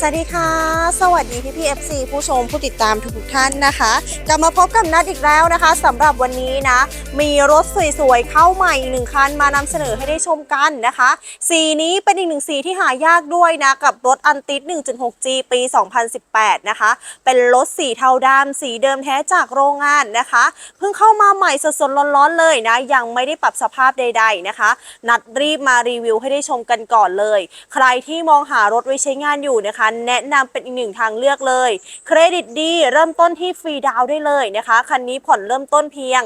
สวัสดีค่ะ สวัสดีพี่พี่เอฟซีผู้ชมผู้ติดตามทุกท่านนะคะกลับมาพบกับนัดอีกแล้วนะคะสำหรับวันนี้นะ มีรถสวยๆเข้าใหม่อีกหนึ่งคันมานำเสนอให้ได้ชมกันนะคะ สีนี้เป็นอีกหนึ่งสีที่หายากด้วยนะ กับรถอันติด 1.6G ปี 2018 นะคะ เป็นรถสีเทาดำสีเดิมแท้จากโรงงานนะคะ เพิ่งเข้ามาใหม่สดๆร้อนๆเลยนะ ยังไม่ได้ปรับสภาพใด ๆนะคะ นัดรีบมารีวิวให้ได้ชมกันก่อนเลย ใครที่มองหารถไว้ใช้งานอยู่นะคะแนะนำเป็นอีกหนึ่งทางเลือกเลย เครดิตดีเริ่มต้นที่ฟรีดาวได้เลยนะคะ คันนี้ผ่อนเริ่มต้นเพียง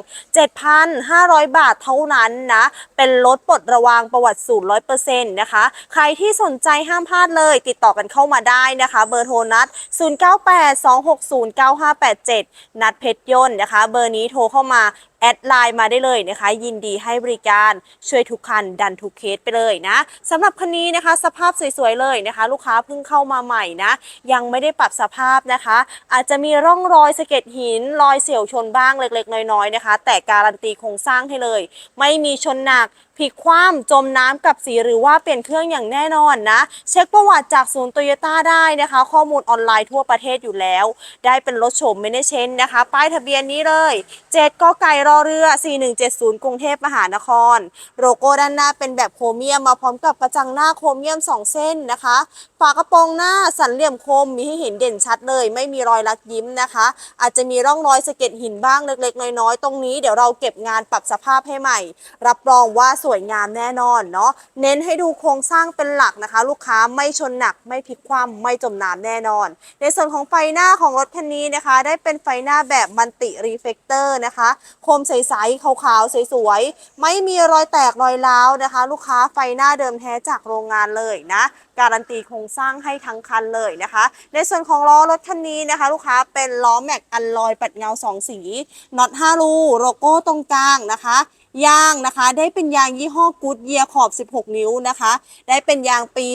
7,500 บาทเท่านั้นนะ เป็นรถปลดระวางประวัติศูนย์100%นะคะ ใครที่สนใจห้ามพลาดเลย ติดต่อกันเข้ามาได้นะคะ เบอร์โทรนัด 0982609587 นัดเพชรยนต์นะคะ เบอร์นี้โทรเข้ามา แอดไลน์มาได้เลยนะคะ ยินดีให้บริการช่วยทุกคันดันทุกเคสไปเลยนะสำหรับคันนี้นะคะ สภาพสวยๆเลยนะคะ ลูกค้าเพิ่งเข้ามาใหม่นะ ยังไม่ได้ปรับสภาพนะคะ อาจจะมีร่องรอยสะเก็ดหิน รอยเสี่ยวชนบ้างเล็กๆ น้อยๆนะคะ แต่การันตีโครงสร้างให้เลย ไม่มีชนหนัก ลิกคว่ำจมน้ำกับสีหรือว่าเปลี่ยนเครื่องอย่างแน่นอนนะ เช็คประวัติจากศูนย์โตโยต้าได้นะคะ ข้อมูลออนไลน์ทั่วประเทศอยู่แล้ว ได้เป็นรถโฉมเมเนเชนนะคะ ป้ายทะเบียนนี้เลย 7กไก่รอเรือ 4170 กรุงเทพมหานคร โลโก้ด้านหน้าเป็นแบบโครเมียมมาพร้อมกับกระจังหน้าโครเมียม 2 เส้นนะคะ ฝากระโปรงหน้าสันเหลี่ยมคมมีให้เห็นเด่นชัดเลย ไม่มีรอยลักยิ้มนะคะ อาจจะมีร่องรอยสะเก็ดหินบ้างเล็กๆ น้อยๆ ตรงนี้เดี๋ยวเราเก็บงานปรับสภาพให้ใหม่ รับรองว่าสวยงามแน่นอนเนาะเน้นให้ดูโครงสร้างเป็นหลักนะคะ ลูกค้าไม่ชนหนักไม่พลิกคว่ำไม่จมน้ำแน่นอน ในส่วนของไฟหน้าของรถคันนี้นะคะ ได้เป็นไฟหน้าแบบมันติรีเฟกเตอร์นะคะคมใสๆขาวๆสวยๆไม่มีรอยแตกรอยร้าวนะคะ ลูกค้าไฟหน้าเดิมแท้จากโรงงานเลยนะการันตีโครงสร้างให้ทั้งคันเลยนะคะ ในส่วนของล้อรถคันนี้นะคะ ลูกค้าเป็นล้อแม็กอัลลอยปัดเงา 2 สีน็อต5รูโลโก้ตรงกลางนะคะ ยางนะคะ ได้เป็นยางยี่ห้อกูดเยียขอบ 16 นิ้วนะคะ ได้เป็นยางปี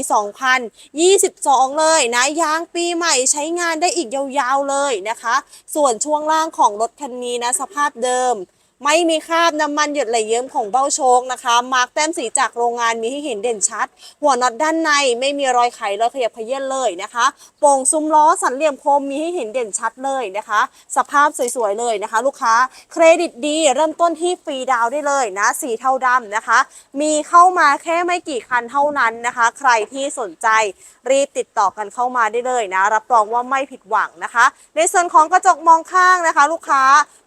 2022 เลยนะ ยางปีใหม่ใช้งานได้อีกยาวๆเลยนะคะ ส่วนช่วงล่างของรถคันนี้นะ สภาพเดิม ไม่มีคราบน้ำมันหยดไหลเยิ้มของเบ้าโชคนะคะ มาร์กแต้มสีจากโรงงานมีให้เห็นเด่นชัด หัวน็อตด้านในไม่มีรอยไขรอยขยับเขยื้อนเลยนะคะ โป่งซุ้มล้อสันเหลี่ยมคมมีให้เห็นเด่นชัดเลยนะคะ สภาพสวยๆเลยนะคะ ลูกค้าเครดิตดีเริ่มต้นที่ฟรีดาวได้เลยนะ สีเทาดำนะคะ มีเข้ามาแค่ไม่กี่คันเท่านั้นนะคะ ใครที่สนใจรีบติดต่อกันเข้ามาได้เลยนะ รับรองว่าไม่ผิดหวังนะคะ ในส่วนของกระจกมองข้างนะคะ ลูกค้า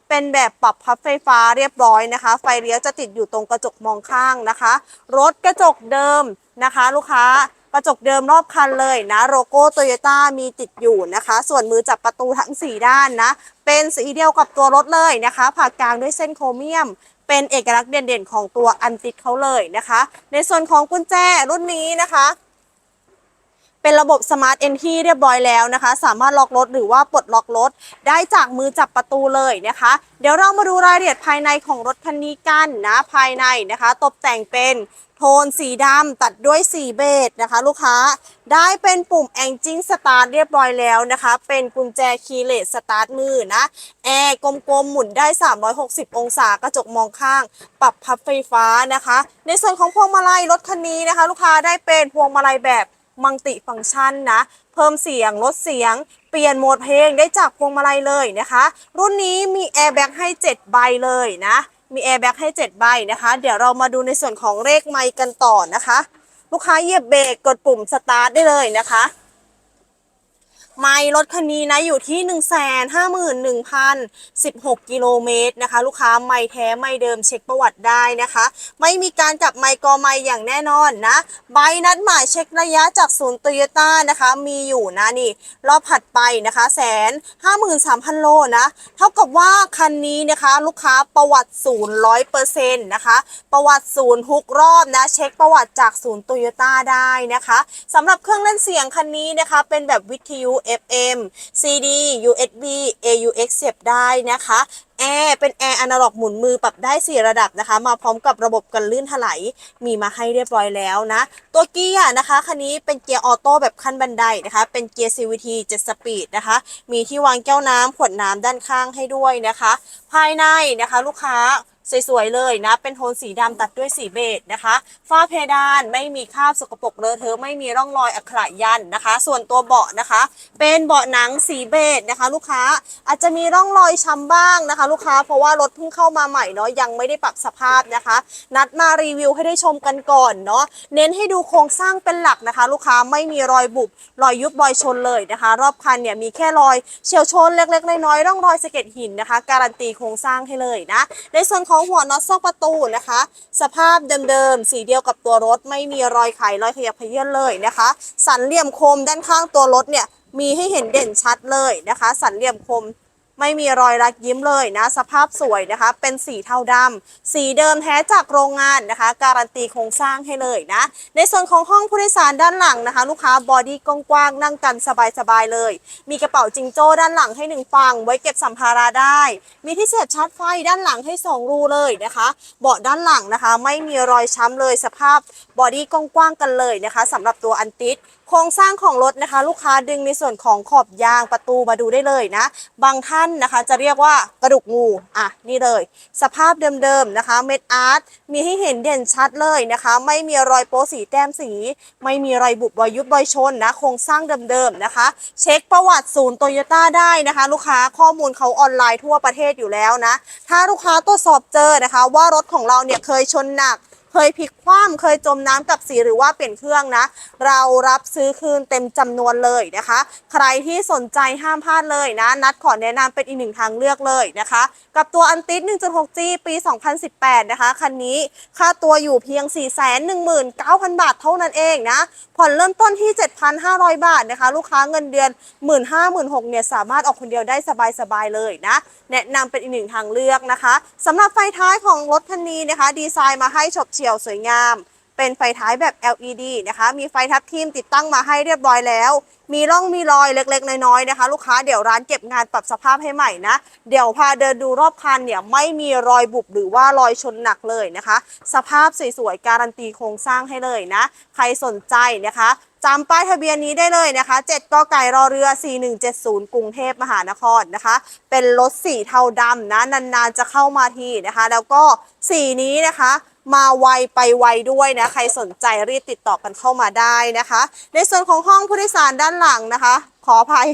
เป็นแบบปรับพับไฟฟ้าเรียบร้อยนะคะ ไฟเลี้ยวจะติดอยู่ตรงกระจกมองข้างนะคะ รถกระจกเดิมนะคะ ลูกค้ากระจกเดิมรอบคันเลยนะโลโก้โตโยต้ามีติดอยู่นะคะ ส่วนมือจับประตูทั้ง 4 ด้านนะ เป็นสีเดียวกับตัวรถเลยนะคะผ่ากลางด้วยเส้นโครเมียม เป็นเอกลักษณ์เด่นๆ ของตัวอันติดเขาเลยนะคะ ในส่วนของกุญแจรุ่นนี้นะคะ เป็นระบบสมาร์ทเอนที่เรียบร้อยแล้วนะคะ สามารถล็อกรถหรือว่าปลดล็อกรถได้จากมือจับประตูเลยนะคะ เดี๋ยวเรามาดูรายละเอียดภายในของรถคันนี้กันนะภายในนะคะ ตกแต่งเป็นโทนสีดำตัดด้วยสีเบจนะคะ ลูกค้าได้เป็นปุ่ม Engine Start เรียบร้อยแล้วนะคะ เป็นกุญแจคีย์เลสสตาร์ทมือนะแอร์กลมๆ หมุนได้ 360 องศากระจกมองข้าง ปรับพับไฟฟ้านะคะ ในส่วนของพวงมาลัยรถคันนี้นะคะ ลูกค้าได้เป็นพวงมาลัยแบบ มัลติฟังก์ชันนะ เพิ่มเสียงลดเสียง เปลี่ยนโหมดเพลงได้จากพวงมาลัยเลยนะคะ รุ่นนี้มีแอร์แบ็กให้ 7 ใบเลยนะ มีแอร์แบ็กให้ 7 ใบนะคะ เดี๋ยวเรามาดูในส่วนของเลขไมค์กันต่อนะคะ ลูกค้าเหยียบเบรกกดปุ่มสตาร์ทได้เลยนะคะ ไม่รถคันนี้นะอยู่ที่ 1 5 1 0 0 16 กิโลเมตรนะคะ ลูกค้าไม่แท้ไม่เดิมเช็คประวัติได้นะคะ ไม่มีการกลับไมค์กอไมค์อย่างแน่นอนนะ ใบนัดหมายเช็คระยะจากศูนย์โตโยต้านะคะ มีอยู่นะนี่ รอบถัดไปนะคะแสนห้าหมื่นสามพันโลนะ เท่ากับว่าคันนี้นะคะ ลูกค้าประวัติศูนย์ร้อยเปอร์เซ็นต์นะคะ ประวัติศูนย์ทุกรอบนะ เช็คประวัติจากศูนย์โตโยต้าได้นะคะสำหรับเครื่องเล่นเสียงคันนี้นะคะ เป็นแบบวิทยุ FM CD USB AUX เสียบได้นะคะแอร์เป็นแอร์อนาล็อกหมุนมือปรับได้ 4 ระดับนะคะ มาพร้อมกับระบบกันลื่นถลายมีมาให้เรียบร้อยแล้วนะ ตัวเกียร์นะคะคันนี้เป็นเกียร์ออโต้แบบขั้นบันไดนะคะ เป็นเกียร์ CVT 7สปีดนะคะ มีที่วางแก้วน้ำขวดน้ำด้านข้างให้ด้วยนะคะ ภายในนะคะลูกค้า สวยๆเลยนะ เป็นโทนสีดำตัดด้วยสีเบจนะคะ ฝ้าเพดานไม่มีคราบสกปรกเลอะเทอะไม่มีร่องรอยอักขระยันนะคะ ส่วนตัวเบาะนะคะ เป็นเบาะหนังสีเบจนะคะ ลูกค้าอาจจะมีร่องรอยช้ำบ้างนะคะ ลูกค้าเพราะว่ารถเพิ่งเข้ามาใหม่เนาะยังไม่ได้ปรับสภาพนะคะ นัดมารีวิวให้ได้ชมกันก่อนเนาะเน้นให้ดูโครงสร้างเป็นหลักนะคะ ลูกค้าไม่มีรอยบุบรอยยุบรอยชนเลยนะคะ รอบคันเนี่ยมีแค่รอยเฉียวชนเล็กๆน้อยๆร่องรอยสะเก็ดหินนะคะ การันตีโครงสร้างให้เลยนะในส่วนของหัวน็อตซอกประตูนะคะ สภาพเดิมๆ สีเดียวกับตัวรถไม่มีรอยไขรอยขยับเขยื่นเลยนะคะ สันเหลี่ยมคมด้านข้างตัวรถเนี่ยมีให้เห็นเด่นชัดเลยนะคะ สันเหลี่ยมคม ไม่มีรอยรักยิ้มเลยนะ สภาพสวยนะคะ เป็นสีเทาดำสีเดิมแท้จากโรงงานนะคะ การันตีโครงสร้างให้เลยนะ ในส่วนของห้องผู้โดยสารด้านหลังนะคะ ลูกค้าบอดี้กว้างๆนั่งกันสบายๆเลย มีกระเป๋าจิงโจ้ด้านหลังให้หนึ่งฝั่งไว้เก็บสัมภาระได้ มีที่เสียบชาร์จไฟด้านหลังให้สองรูเลยนะคะ เบาะด้านหลังนะคะ ไม่มีรอยช้ำเลยสภาพบอดี้กว้างๆกันเลยนะคะสำหรับตัวอันติด โครงสร้างของรถนะคะ ลูกค้าดึงในส่วนของขอบยางประตูมาดูได้เลยนะ บางท่านนะคะจะเรียกว่ากระดูกงูอะนี่เลย สภาพเดิมๆนะคะ เม็ดอาร์ตมีให้เห็นเด่นชัดเลยนะคะ ไม่มีรอยโป๊สีแต้มสี ไม่มีรอยบุบรอยยุบรอยชนนะโครงสร้างเดิมๆนะคะ เช็คประวัติศูนย์โตโยต้าได้นะคะ ลูกค้าข้อมูลเขาออนไลน์ทั่วประเทศอยู่แล้วนะ ถ้าลูกค้าตรวจสอบเจอนะคะ ว่ารถของเราเนี่ยเคยชนหนักเคยพลิกคว่ำเคยจมน้ำกับสีหรือว่าเปลี่ยนเครื่องนะ เรารับซื้อคืนเต็มจำนวนเลยนะคะ ใครที่สนใจห้ามพลาดเลยนะ นัดขอแนะนำเป็นอีกหนึ่งทางเลือกเลยนะคะ กับตัวอันติส 1.6G ปี 2018 นะคะ คันนี้ค่าตัวอยู่เพียง 419,000 บาทเท่านั้นเองนะ ผ่อนเริ่มต้นที่ 7,500 บาทนะคะ ลูกค้าเงินเดือน 15,000-16,000เนี่ยสามารถออกคนเดียวได้สบายๆเลยนะ แนะนำเป็นอีกหนึ่งทางเลือกนะคะสำหรับไฟท้ายของรถคันนี้นะคะ ดีไซน์มาให้ฉบเฉียวสวยงาม เป็นไฟท้ายแบบ LED นะคะ มีไฟทับทิมติดตั้งมาให้เรียบร้อยแล้ว มีร่องมีรอยเล็กๆ น้อยๆนะคะ ลูกค้าเดี๋ยวร้านเก็บงานปรับสภาพให้ใหม่นะ เดี๋ยวพาเดินดูรอบคันเนี่ยไม่มีรอยบุบหรือว่ารอยชนหนักเลยนะคะ สภาพสวยๆการันตีโครงสร้างให้เลยนะ ใครสนใจนะคะจำป้ายทะเบียนนี้ได้เลยนะคะ 7กไก่รอเรือ 4170 กรุงเทพมหานครนะคะ เป็นรถสีเทาดำนะ นานๆจะเข้ามาทีนะคะ แล้วก็สีนี้นะคะ มาไวไปไวด้วยนะ ใครสนใจรีบติดต่อกันเข้ามาได้นะคะ ในส่วนของห้องผู้โดยสารด้านหลังนะคะ ขออภัย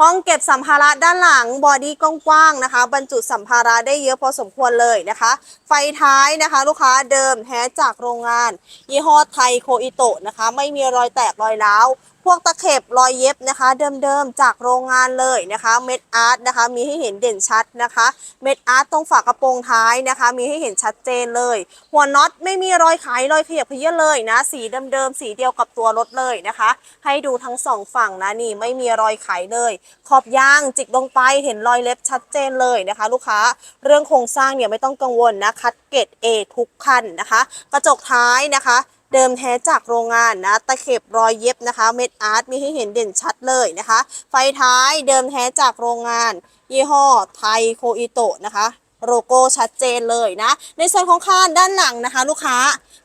ห้องเก็บสัมภาระด้านหลังบอดี้กว้างๆนะคะ บรรจุสัมภาระได้เยอะพอสมควรเลยนะคะ ไฟท้ายนะคะ ลูกค้าเดิมแท้จากโรงงาน ยี่ห้อไทยโคอิโตะนะคะ ไม่มีรอยแตกรอยร้าว พวกตะเข็บรอยเย็บนะคะ เดิมๆจากโรงงานเลยนะคะเม็ดอาร์ตนะคะ มีให้เห็นเด่นชัดนะคะ เม็ดอาร์ตตรงฝากระโปรงท้ายนะคะ มีให้เห็นชัดเจนเลย หัวน็อตไม่มีรอยไขรอยขยับเขยื้อนเลยนะ สีเดิมๆสีเดียวกับตัวรถเลยนะคะ ให้ดูทั้งสองฝั่งนะนี่ไม่มีรอยไขเลย ขอบยางจิกลงไปเห็นรอยเล็บชัดเจนเลยนะคะ ลูกค้าเรื่องโครงสร้างเนี่ยไม่ต้องกังวลนะคัดเกรด A ทุกคันนะคะ กระจกท้ายนะคะ เดิมแท้จากโรงงานนะ ตะเข็บรอยเย็บนะคะ เม็ดอาร์ตมีให้เห็นเด่นชัดเลยนะคะ ไฟท้ายเดิมแท้จากโรงงาน ยี่ห้อไทโคอิโตะนะคะ โลโก้ชัดเจนเลยนะ ในส่วนของคานด้านหลังนะคะ ลูกค้า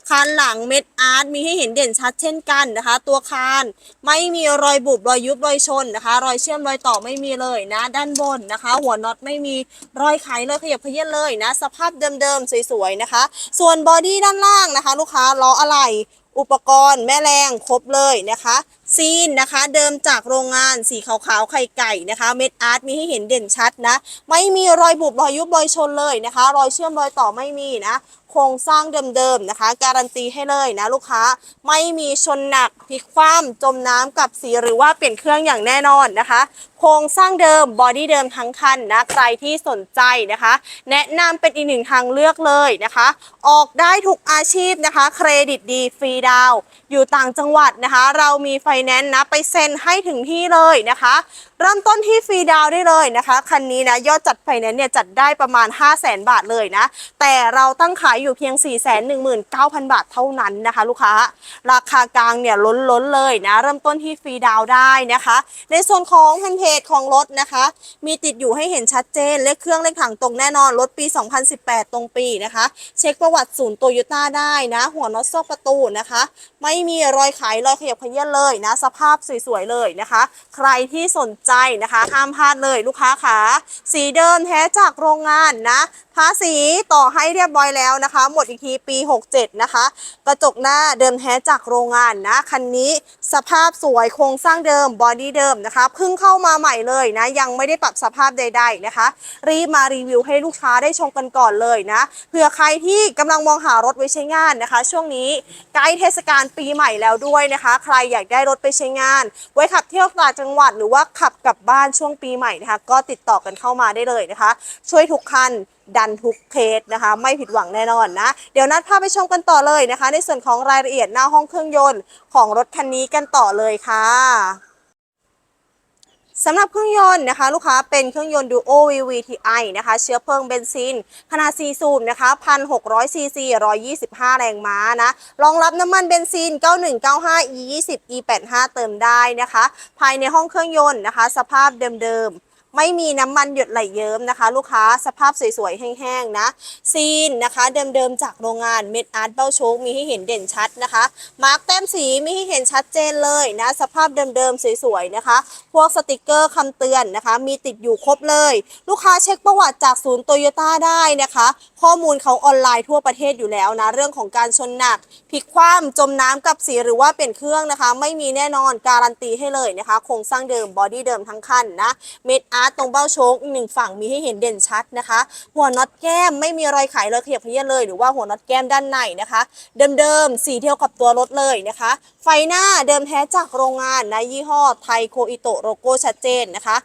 คานหลังเม็ดอาร์ตมีให้เห็นเด่นชัดเช่นกันนะคะ ตัวคานไม่มีรอยบุบรอยยุบรอยชนนะคะ รอยเชื่อมรอยต่อไม่มีเลยนะ ด้านบนนะคะ หัวน็อตไม่มีรอยไขเลยขยับเขยื้อนเลยนะ สภาพเดิมๆสวยๆนะคะ ส่วนบอดี้ด้านล่างนะคะ ลูกค้าล้ออะไหล่ อุปกรณ์แม่แรงครบเลยนะคะซีนนะคะเดิมจากโรงงานสีขาวๆไข่ไก่นะคะเม็ดอาร์ตมีให้เห็นเด่นชัดนะ ไม่มีรอยบุบรอยยุบรอยชนเลยนะคะ รอยเชื่อมรอยต่อไม่มีนะ ครงสร้างเดิมๆนะคะ การันตีให้เลยนะลูกค้าไม่มีชนหนักพลิกคว่ำจมน้ำกับสีหรือว่าเปลี่ยนเครื่องอย่างแน่นอนนะคะ โครงสร้างเดิมบอดี้เดิมทั้งคันนะใครที่สนใจนะคะ แนะนำเป็นอีกหนึ่งทางเลือกเลยนะคะ ออกได้ทุกอาชีพนะคะ เครดิตดีฟรีดาวอยู่ต่างจังหวัดนะคะ เรามีไฟแนนซ์นะไปเซ็นให้ถึงที่เลยนะคะเริ่มต้นที่ฟรีดาวได้เลยนะคะ คันนี้นะยอดจัดไฟแนนซ์เนี่ยจัดได้ประมาณ 5 0 0 0 0 0บาทเลยนะ แต่เราตั้งขายอยู่เพียง 4 1 9 0 0 0 บาทเท่านั้นนะคะ ลูกค้า ราคากลางเนี่ยล้นล้นเลยนะ เริ่มต้นที่ฟรีดาวได้นะคะ ในส่วนของแผ่นเพจของรถนะคะ มีติดอยู่ให้เห็นชัดเจน เลขเครื่องเลขถังตรงแน่นอน รถปี 2018 ตรงปีนะคะ เช็คประวัติศูนย์โตโยต้าได้นะ หัวน็อตซอกประตูนะคะ ไม่มีรอยไขรอยขยับเขยื้อนเลยนะ สภาพสวยๆเลยนะคะ ใครที่สนใจนะคะ ห้ามพลาดเลยลูกค้าขาสีเดิมแท้จากโรงงานนะ ภาษีต่อให้เรียบร้อยแล้วนะคะ หมดอีกทีปี 67 นะคะ กระจกหน้าเดิมแท้จากโรงงานนะ คันนี้สภาพสวยโครงสร้างเดิมบอดี้เดิมนะคะเพิ่งเข้ามาใหม่เลยนะ ยังไม่ได้ปรับสภาพใด ๆนะคะ รีบมารีวิวให้ลูกค้าได้ชมกันก่อนเลยนะเผื่อใครที่กำลังมองหารถไว้ใช้งานนะคะ ช่วงนี้ใกล้เทศกาลปีใหม่แล้วด้วยนะคะ ใครอยากได้รถไปใช้งาน ไว้ขับเที่ยวต่างจังหวัดหรือว่าขับกลับบ้านช่วงปีใหม่นะคะ ก็ติดต่อกันเข้ามาได้เลยนะคะ ช่วยทุกคัน ดันทุกเคสนะคะ ไม่ผิดหวังแน่นอนนะ เดี๋ยวนัดพาไปชมกันต่อเลยนะคะ ในส่วนของรายละเอียดหน้าห้องเครื่องยนต์ของรถคันนี้กันต่อเลยค่ะสำหรับเครื่องยนต์นะคะ ลูกค้าเป็นเครื่องยนต์ Duo VVTi นะคะ เชื้อเพลิงเบนซิน ขนาด 4 สูบนะคะ1,600ซีซี125 แรงม้านะ รองรับน้ำมันเบนซิน 9195 E20 E85 เติมได้นะคะ ภายในห้องเครื่องยนต์นะคะ สภาพเดิมๆ ไม่มีน้ำมันหยดไหลเยิ้มนะคะ ลูกค้าสภาพสวยๆ แห้งๆนะ ซีนนะคะ เดิมๆ จากโรงงานเม็ดอาร์ตเบ้าโชคมีให้เห็นเด่นชัดนะคะ มาร์กแต้มสีมีให้เห็นชัดเจนเลยนะ สภาพเดิมๆ สวยๆ นะคะ พวกสติกเกอร์คำเตือนนะคะ มีติดอยู่ครบเลย ลูกค้าเช็คประวัติจากศูนย์โตโยต้าได้นะคะ ข้อมูลเขาออนไลน์ทั่วประเทศอยู่แล้วนะ เรื่องของการชนหนักพลิกคว่ำจมน้ำกับสีหรือว่าเปลี่ยนเครื่องนะคะ ไม่มีแน่นอนการันตีให้เลยนะคะโครงสร้างเดิมบอดี้เดิมทั้งคันนะเม็ดอาร์ตตรงเบ้าโชคอีกหนึ่งฝั่งมีให้เห็นเด่นชัดนะคะ หัวน็อตแก้มไม่มีรอยไขรอยขยับเขยี้ยนเลย หรือว่าหัวน็อตแก้มด้านในนะคะ เดิมๆสีเทียวกับตัวรถเลยนะคะ ไฟหน้าเดิมแท้จากโรงงานนะยี่ห้อไทโคอิโตโลโก้ชัดเจนนะคะ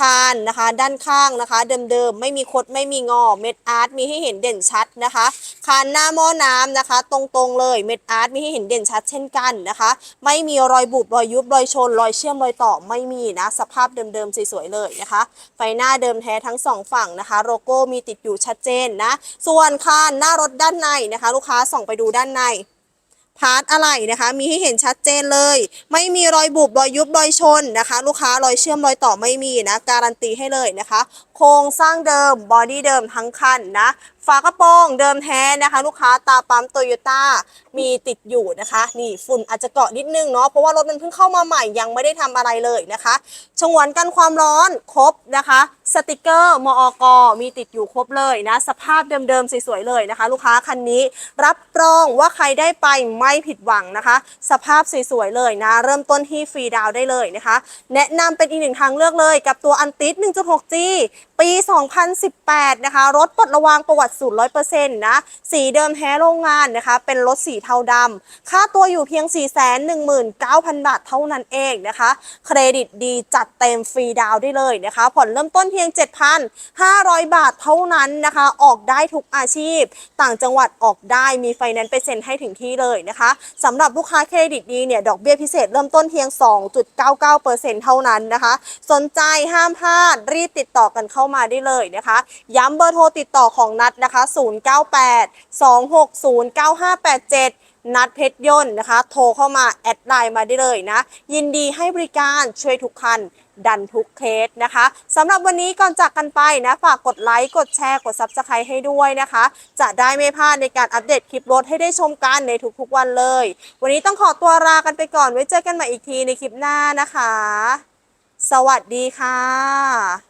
คานนะคะ ด้านข้างนะคะ เดิมๆ ไม่มีคดไม่มีงอ เม็ดอาร์ตมีให้เห็นเด่นชัดนะคะ คานหน้าหม้อน้ำนะคะ ตรงๆเลย เม็ดอาร์ตมีให้เห็นเด่นชัดเช่นกันนะคะ ไม่มีรอยบุบรอยยุบรอยชน รอยเชื่อมรอยต่อไม่มีนะ สภาพเดิมๆสวยๆเลยนะคะ ไฟหน้าเดิมแท้ทั้งสองฝั่งนะคะ โลโก้มีติดอยู่ชัดเจนนะ ส่วนคานหน้ารถด้านในนะคะ ลูกค้าส่องไปดูด้านใน พาร์ทอะไรนะคะ มีให้เห็นชัดเจนเลย ไม่มีรอยบุบรอยยุบรอยชนนะคะ ลูกค้ารอยเชื่อมรอยต่อไม่มีนะ การันตีให้เลยนะคะ โครงสร้างเดิมบอดี้เดิมทั้งคันนะฝากระโปรงเดิมแท้นะคะ ลูกค้าตาปั๊มโตโยต้ามีติดอยู่นะคะ นี่ฝุ่นอาจจะเกาะนิดนึงเนาะเพราะว่ารถมันเพิ่งเข้ามาใหม่ยังไม่ได้ทำอะไรเลยนะคะชงวนกันความร้อนครบนะคะ สติกเกอร์มอกมีติดอยู่ครบเลยนะ สภาพเดิมๆสวยๆเลยนะคะ ลูกค้าคันนี้รับรองว่าใครได้ไปไม่ผิดหวังนะคะ สภาพสวยๆเลยนะ เริ่มต้นที่ฟรีดาวได้เลยนะคะ แนะนำเป็นอีกหนึ่งทางเลือกเลย กับตัวอันติส 1.6G ปี 2018 นะคะรถปลดระวางประวัติสูตร100%นะ สีเดิมแท้โรงงานนะคะ เป็นรถสีเทาดำ ค่าตัวอยู่เพียง 419,000 บาทเท่านั้นเองนะคะ เครดิตดีจัดเต็มฟรีดาวได้เลยนะคะ ผ่อนเริ่มต้นเพียง 7,500 บาทเท่านั้นนะคะ ออกได้ทุกอาชีพ ต่างจังหวัดออกได้มีไฟแนนซ์ไปเซ็นให้ถึงที่เลยนะคะสำหรับลูกค้าเครดิตดีเนี่ยดอกเบี้ยพิเศษเริ่มต้นเพียง 2.99%เท่านั้นนะคะ สนใจห้ามพลาดรีบติดต่อกันเข้ามาได้เลยนะคะ ย้ำเบอร์โทรติดต่อของนัดนะคะ 098 260 9587 นัดเพชรยนต์นะคะ โทรเข้ามาแอดไลน์มาได้เลยนะ ยินดีให้บริการช่วยทุกคันดันทุกเคสนะคะสำหรับวันนี้ก่อนจากกันไปนะ ฝากกดไลค์ กดแชร์ กด Subscribe ให้ด้วยนะคะ จะได้ไม่พลาดในการอัปเดตคลิปรถให้ได้ชมกันในทุกๆวันเลย วันนี้ต้องขอตัวลากันไปก่อนไว้เจอกันใหม่อีกทีในคลิปหน้านะคะ สวัสดีค่ะ